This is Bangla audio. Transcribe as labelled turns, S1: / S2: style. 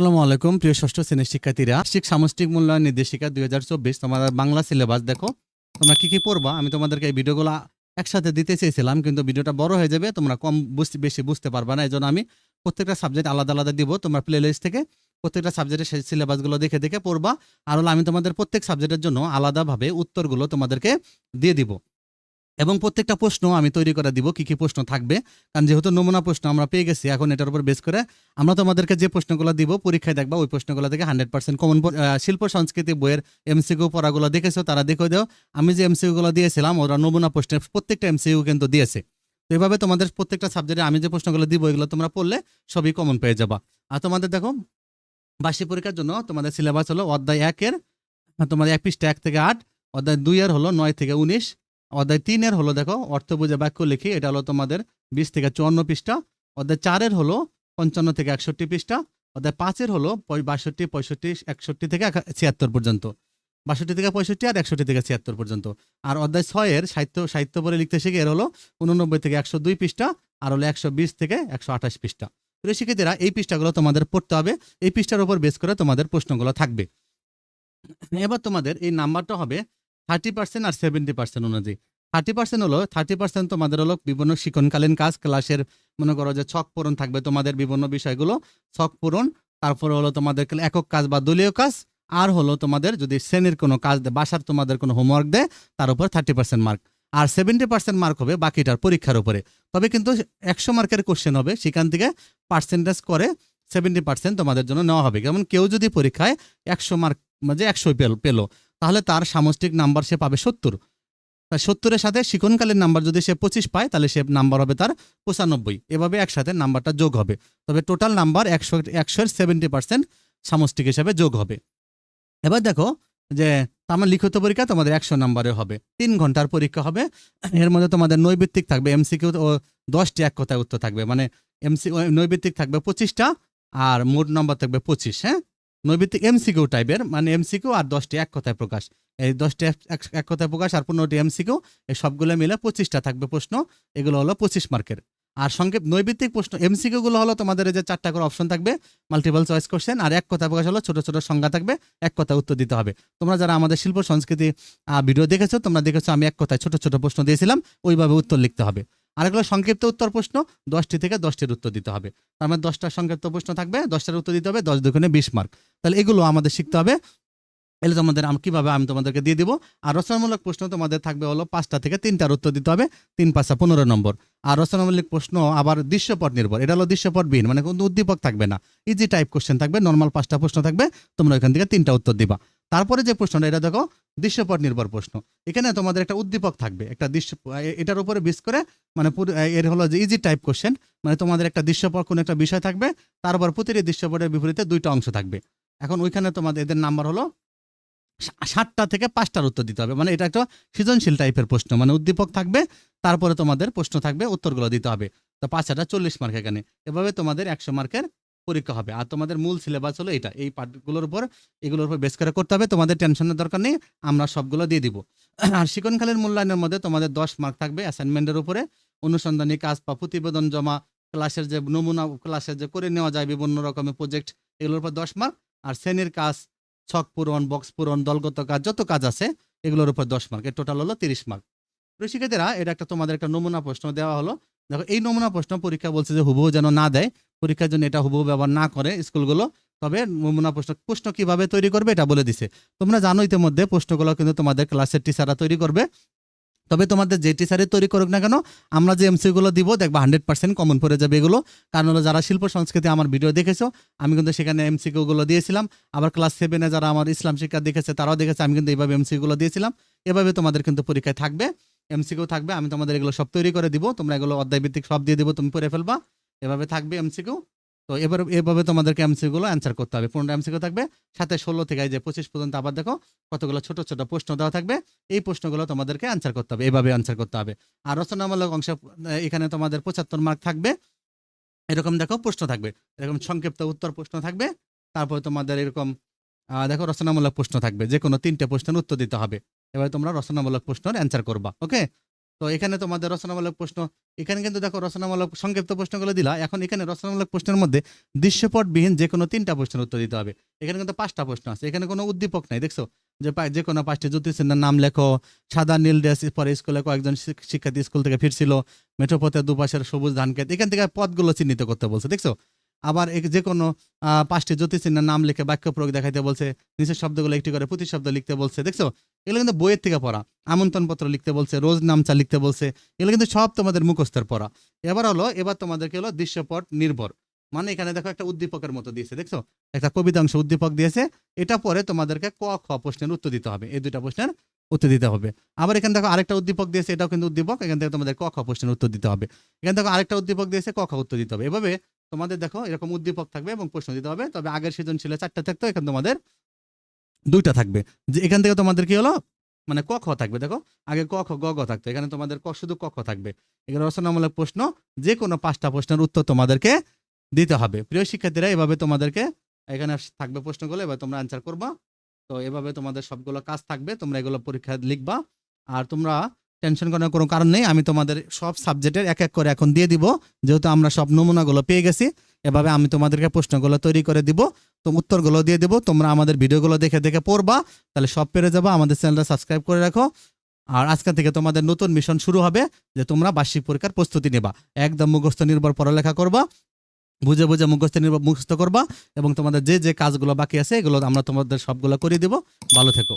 S1: আসসালামু আলাইকুম, প্রিয় ষষ্ঠ শ্রেণির শিক্ষার্থীরা। বার্ষিক সামষ্টিক মূল্যায়ন নির্দেশিকা দুই হাজার চব্বিশ তোমাদের বাংলা সিলেবাস দেখো। তোমরা কি কি পড়বা? আমি তোমাদেরকে এই ভিডিওগুলো একসাথে দিতে চেয়েছিলাম, কিন্তু ভিডিওটা বড় হয়ে যাবে, তোমরা কম বুঝতে বেশি বুঝতে পারবা না এই জন্য আমি প্রত্যেকটা সাবজেক্ট আলাদা আলাদা দিব। তোমার প্লে লিস্ট থেকে প্রত্যেকটা সাবজেক্টের সেই সিলেবাসগুলো দেখে দেখে পড়বা। আর হলো আমি তোমাদের প্রত্যেক সাবজেক্টের জন্য আলাদাভাবে উত্তরগুলো তোমাদেরকে দিয়ে দিব। এবং প্রত্যেকটা প্রশ্ন আমি তৈরি করে দিব, কি কি প্রশ্ন থাকবে। কারণ যেহেতু নমুনা প্রশ্ন আমরা পেয়ে গেছি, এখন এটার উপর বেস করে আমরা তোমাদেরকে যে প্রশ্নগুলো দিব, পরীক্ষায় দেখবা ওই প্রশ্নগুলো থেকে হান্ড্রেড পার্সেন্ট কমন শিল্প, সংস্কৃতি, বইয়ের এমসিকিউ পড়াগুলো দেখেছ, তারা দেখে দাও। আমি যে এমসিকিউ গুলো দিয়েছিলাম, ওরা নমুনা প্রশ্নের প্রত্যেকটা এমসিকিউ কিন্তু দিয়েছে। তো এভাবে তোমাদের প্রত্যেকটা সাবজেক্টে আমি যে প্রশ্নগুলো দিব, এগুলো তোমরা পড়লে সবই কমন পেয়ে যাবা। আর তোমাদের দেখো, বার্ষিক পরীক্ষার জন্য তোমাদের সিলেবাস হলো অধ্যায় একের তোমাদের এক পৃষ্ঠা এক থেকে আট, অধ্যায় দুইয়ের হলো নয় থেকে উনিশ অধ্যায় তিনের হলো, দেখো অর্থ বুঝে বাক্য লিখি, এটা হলো তোমাদের বিশ থেকে চুয়ান্ন পৃষ্ঠা। অধ্যায় চারের হলো, পঞ্চান্ন থেকে একষট্টি পৃষ্ঠা। অধ্যায় পাঁচের হলো বাষট্টি, পঁয়ষট্টি, একষট্টি থেকে ছিয়াত্তর পর্যন্ত। বাষট্টি থেকে পঁয়ষট্টি আর একষট্টি থেকে ছিয়াত্তর পর্যন্ত। আর অধ্যায় ছয়ের সাহিত্য সাহিত্য পরে লিখতে শিখে এর হলো, উননব্বই থেকে একশো দুই পৃষ্ঠা আর হলো একশো বিশ থেকে একশো আঠাশ পৃষ্ঠা। প্রিয় শিক্ষার্থীরা, এই পৃষ্ঠাগুলো তোমাদের পড়তে হবে। এই পৃষ্ঠার উপর বেস করে তোমাদের প্রশ্নগুলো থাকবে। এবার তোমাদের এই নাম্বারটা হবে থার্টি পার্সেন্ট আর সেভেন্টি পার্সেন্ট অনুযায়ী। থার্টি পার্সেন্ট হলো, থার্টি পার্সেন্ট তোমাদের হলো বিভিন্ন শিক্ষণকালীন কাজ, ক্লাসের মনে করো যে ছক পূরণ থাকবে তোমাদের বিভিন্ন বিষয়গুলো, ছক পূরণ, তারপর হলো তোমাদের একক কাজ বা দলীয় কাজ, আর হলো তোমাদের যদি শ্রেণির কোনো কাজ দেয়, বাসার তোমাদের কোনো হোমওয়ার্ক দেয়, তার উপর থার্টি পার্সেন্ট মার্ক আর সেভেন্টি পার্সেন্ট মার্ক হবে বাকিটার পরীক্ষার উপরে। তবে কিন্তু একশো মার্কের কোশ্চেন হবে, সেখান থেকে পার্সেন্টেজ করে সেভেন্টি পার্সেন্ট তোমাদের জন্য নেওয়া হবে। যেমন কেউ যদি পরীক্ষায় একশো মার্ক মানে একশো পেল, পেল তাহলে তার সামষ্টিক নাম্বার সে পাবে সত্তর। তাই সত্তরের সাথে শিক্ষণকালীন নাম্বার যদি সে পঁচিশ পায়, তাহলে সে নাম্বার হবে তার পঁচানব্বই। এভাবে একসাথে নাম্বারটা যোগ হবে। তবে টোটাল নাম্বার একশো, একশোর সেভেন্টি পার্সেন্ট সামষ্টিক হিসাবে যোগ হবে। এবার দেখো যে আমার লিখিত পরীক্ষা তোমাদের একশো নাম্বারে হবে। তিন ঘণ্টার পরীক্ষা হবে। এর মধ্যে তোমাদের নৈবিত্তিক থাকবে এমসিকিউ ও দশটি এক কথায় উত্তর থাকবে। মানে এমসি নৈবিত্তিক থাকবে পঁচিশটা আর মোট নম্বর থাকবে পঁচিশ হ্যাঁ? নৈবিত্তিক এমসিকিউ টাইপের মানে এমসিকিউ আর দশটি এক কথায় প্রকাশ। এই দশটি এক- কথায় প্রকাশ আর পনেরোটি এমসিকিউ এই সবগুলো মিলে পঁচিশটা থাকবে প্রশ্ন, এগুলো হলো পঁচিশ মার্কের। আর সংক্ষেপ নৈবিত্তিক প্রশ্ন এমসিকিউ গুলো হলো তোমাদের এই যে চারটা করে অপশন থাকবে মাল্টিপল চয়েস কোশ্চেন আর এক কথা প্রকাশ হলো ছোট ছোট সংজ্ঞা থাকবে, এক কথা উত্তর দিতে হবে। তোমরা যারা আমাদের শিল্প, সংস্কৃতি ভিডিও দেখেছ, তোমরা দেখেছ আমি এক কথায় ছোট ছোট প্রশ্ন দিয়েছিলাম, ওইভাবে উত্তর লিখতে হবে। আর এগুলো সংক্ষিপ্ত উত্তর প্রশ্ন, দশটি থেকে দশটির উত্তর দিতে হবে। তার মানে দশটা সংক্ষিপ্ত প্রশ্ন থাকবে, দশটার উত্তর দিতে হবে, দশ দুগুণে বিশ মার্ক। তাহলে এগুলো আমাদের শিখতে হবে। এগুলো তোমাদের আমি কীভাবে আমি তোমাদেরকে দিয়ে দিব। আর রচনামূলক প্রশ্ন তোমাদের থাকবে হলো পাঁচটা থেকে তিনটার উত্তর দিতে হবে, তিন পাঁচটা পনেরো নম্বর। আর রচনামূলক প্রশ্ন আবার দৃশ্যপট নির্ভর, এটা হলো দৃশ্যপট বিহীন মানে কোনো উদ্দীপক থাকবে না। ইজি টাইপ কোশ্চেন থাকবে নর্মাল পাঁচটা প্রশ্ন থাকবে, তোমরা ওইখান থেকে তিনটা উত্তর দিবা। তারপরে যে প্রশ্নটা, এটা দেখো দৃশ্যপট নির্ভর প্রশ্ন। এখানে তোমাদের একটা উদ্দীপক থাকবে, একটা দৃশ্য এটার উপরে বেস করে মানে এর হলো যে ইজি টাইপ কোশ্চেন মানে তোমাদের একটা দৃশ্যপট কোনো একটা বিষয় থাকবে তারপর প্রতিটি দৃশ্যপটের বিপরীতে দুইটা অংশ থাকবে। এখন ওইখানে তোমাদের, এদের নাম্বার হলো সাতটা থেকে পাঁচটার উত্তর দিতে হবে মানে এটা একটা সৃজনশীল টাইপের প্রশ্ন মানে উদ্দীপক থাকবে, তারপরে তোমাদের প্রশ্ন থাকবে, উত্তরগুলো দিতে হবে। তো পাঁচটা চল্লিশ মার্ক এখানে। এভাবে তোমাদের একশো মার্কের পরীক্ষা হবে। আর তোমাদের মূল সিলেবাস হলো এটা। এই পার্টগুলোর উপর, এগুলোর উপর বেস করে করতে হবে। তোমাদের টেনশনের দরকার নেই, আমরা সবগুলো দিয়ে দিব। আর শিকনকালের মূল্যায়নের মধ্যে তোমাদের দশ মার্ক থাকবে অ্যাসাইনমেন্টের উপরে। অনুসন্ধানী কাজ বা প্রতিবেদন জমা ক্লাসের যে নমুনা ক্লাসের যে করে নেওয়া যায় বিভিন্ন রকমের প্রজেক্ট এগুলোর উপর দশ মার্ক আর শ্রেণির কাজ, ছক পূরণ বক্স পূরণ, দলগত কাজ, যত কাজ আছে, এগুলোর উপর দশ মার্ক এর টোটাল হলো তিরিশ মার্ক শিক্ষার্থীরা, এটা একটা তোমাদের একটা নমুনা প্রশ্ন দেওয়া হলো। দেখো, এই নমুনা প্রশ্ন পরীক্ষা বলছে যে হুবহু যেন না দেয়। পরীক্ষার জন্য এটা হুবহু ব্যবহার না করে স্কুলগুলো, তবে নমুনা প্রশ্ন প্রশ্ন কীভাবে তৈরি করবে এটা বলে দিছে। তোমরা জানো ইতিমধ্যে প্রশ্নগুলো কিন্তু তোমাদের ক্লাসের টিচাররা তৈরি করবে। তবে তোমাদের যে টিচারে তৈরি করুক না কেন, আমরা যে এমসি গুলো দিব দেখবা হান্ড্রেড পার্সেন্ট কমন পড়ে যাবে এগুলো। কারণ হলো যারা শিল্প সংস্কৃতি আমার ভিডিও দেখেছ, আমি কিন্তু সেখানে এমসিকিউ গুলো দিয়েছিলাম। আবার ক্লাস সেভেনে যারা আমার ইসলাম শিক্ষা দেখেছে তারাও দেখেছে, আমি কিন্তু এইভাবে এমসিকিউ গুলো দিয়েছিলাম। এভাবে তোমাদের কিন্তু পরীক্ষায় থাকবে, এমসিকিউ থাকবে, আমি তোমাদের এগুলো সব তৈরি করে দিব। তোমরা এগুলো অধ্যায় ভিত্তিক সব দিয়ে দিব, তুমি পড়ে ফেলবা। এভাবে থাকবে এমসিকিউ তো এবার এভাবে তোমাদেরকে এমসিকিউ গুলো অ্যান্সার করতে হবে। পনেরো এমসিকিউ থাকবে, সাথে ষোলো থেকে যে পঁচিশ পর্যন্ত আবার দেখো কতগুলো ছোট ছোট প্রশ্ন দেওয়া থাকবে, এই প্রশ্নগুলো তোমাদেরকে অ্যান্সার করতে হবে, এভাবে অ্যান্সার করতে হবে। আর রচনামূলক অংশ এখানে তোমাদের পঁচাত্তর মার্ক থাকবে। এরকম দেখো প্রশ্ন থাকবে, এরকম সংক্ষিপ্ত উত্তর প্রশ্ন থাকবে, তারপর তোমাদের এরকম দেখো রচনামূলক প্রশ্ন থাকবে যে কোনো তিনটে প্রশ্নের উত্তর দিতে হবে। এবার তোমরা রচনামূলক প্রশ্নের অ্যান্সার করবা ওকে তো এখানে তোমাদের রচনামূলক প্রশ্ন, এখানে কিন্তু দেখো রচনামূলক সংক্ষিপ্ত প্রশ্নগুলো দিলা। এখন এখানে রচনামূলক প্রশ্নের মধ্যে দৃশ্যপটবিহীন যে কোনো তিনটা প্রশ্নের উত্তর দিতে হবে। এখানে কিন্তু পাঁচটা প্রশ্ন আছে। এখানে কোনো উদ্দীপক নাই, দেখছ? যে যে কোনো পাঁচটি জ্যোতিষের নাম লেখো। সাদা, নীল ড্রেস, পরে স্কুলে কয়েকজন শিক্ষার্থী স্কুল থেকে ফিরছিল। মেট্রোপথের দুপাশের সবুজ ধান ক্ষেত এখান থেকে পদগুলো চিহ্নিত করতে বলছে, দেখছ? আবার যে কোনো পাঁচটি জ্যোতিষচিহ্নের নাম লিখে বাক্য প্রয়োগ দেখাইতে বলছে, নিচের শব্দগুলো একটি করে প্রতিশব্দ লিখতে বলছে, দেখছ? এগুলো কিন্তু বইয়ের থেকে পড়া আমন্ত্রণ পত্র লিখতে বলছে, রোজ নামচা লিখতে বলছে, এগুলো কিন্তু সব তোমাদের মুখস্থের পড়া। এবার হলো, এবার তোমাদেরকে হলো দৃশ্যপট নির্ভর মানে এখানে দেখো একটা উদ্দীপকের মতো দিয়েছে, দেখছ? একটা কবিতাংশ উদ্দীপক দিয়েছে, এটা পরে তোমাদেরকে ক, খ প্রশ্নের উত্তর দিতে হবে, এই দুইটা প্রশ্নের উত্তর দিতে হবে। আবার এখানে দেখো আরেকটা উদ্দীপক দিয়েছে, এটাও কিন্তু উদ্দীপক, এখান থেকে তোমাদের ক, খ প্রশ্নের উত্তর দিতে হবে। এখানে দেখো আরেকটা উদ্দীপক দিয়েছে, ক, খ উত্তর দিতে হবে। এভাবে তোমাদের দেখো এরকম উদ্দীপক থাকবে এবং প্রশ্ন দিতে হবে। তবে আগের সিজন ছিল চারটা থাকতো, এখানে তোমাদের দুইটা থাকবে। যে এখান থেকে তোমাদের কি হলো? মানে ক, খ থাকবে, দেখো। আগে ক, খ, গ গ থাকতো। এখানে তোমাদের ক, শুধু ক, খ থাকবে। এখানে রচনামূলক প্রশ্ন যে কোনো পাঁচটা প্রশ্নের উত্তর তোমাদেরকে দিতে হবে। প্রিয় শিক্ষার্থীরা, এভাবে তোমাদেরকে এখানে থাকবে প্রশ্নগুলো, এবার তোমরা অ্যান্সার করবা। তো এভাবে তোমাদের সবগুলো কাজ থাকবে, তোমরা এগুলো পরীক্ষা লিখবা। আর তোমরা টেনশন করার কোনো কারণ নেই। আমি তোমাদের সব সাবজেক্টের এক এক করে এখন দিয়ে দিব। যেহেতু আমরা সব নমুনাগুলো পেয়ে গেছি, এভাবে আমি তোমাদেরকে প্রশ্নগুলো তৈরি করে দিব তো উত্তরগুলো দিয়ে দেবো। তোমরা আমাদের ভিডিওগুলো দেখে দেখে পড়বা, তাহলে সব পেরে যাব। আমাদের চ্যানেলটা সাবস্ক্রাইব করে রাখো। আর আজকে থেকে তোমাদের নতুন মিশন শুরু হবে, যে তোমরা বার্ষিক পরীক্ষার প্রস্তুতি নেবা। একদম মুখস্থ নির্ভর পড়ালেখা করবা, বুঝে বুঝে মুখস্থ নির্ভর মুখস্থ করবা, এবং তোমাদের যে যে কাজগুলো বাকি আছে, এগুলো আমরা তোমাদের সবগুলো করে দেবো। ভালো থেকো।